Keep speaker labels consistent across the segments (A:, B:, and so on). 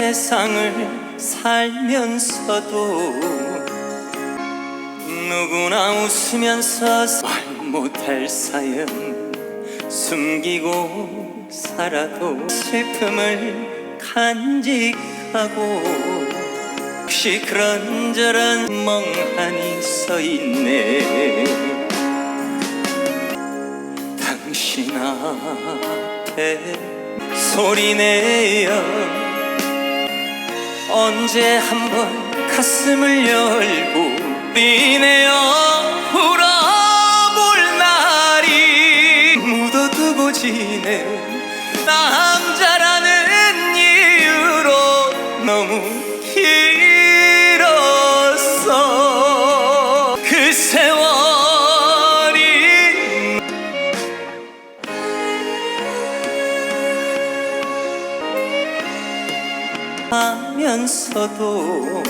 A: 세상을 살면서도 누구나 웃으면서 말 못할 사연 숨기고 살아도 슬픔을 간직하고 혹시 그런저런 멍하니 서 있네. 당신 앞에 소리내어 언제 한번 가슴을 열고 비내어 울어볼 날이 묻어두고 남 하면서도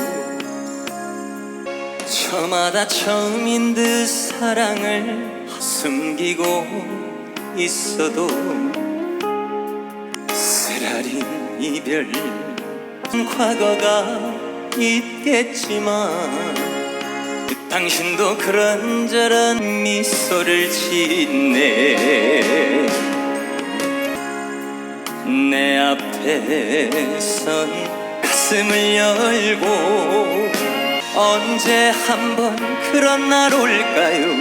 A: 저마다 처음인 듯 사랑을 숨기고 있어도 쓰라린 이별 과거가 있겠지만 당신도 그런저런 미소를 짓네 내 앞에 선 가슴을 열고 언제 한번 그런 날 올까요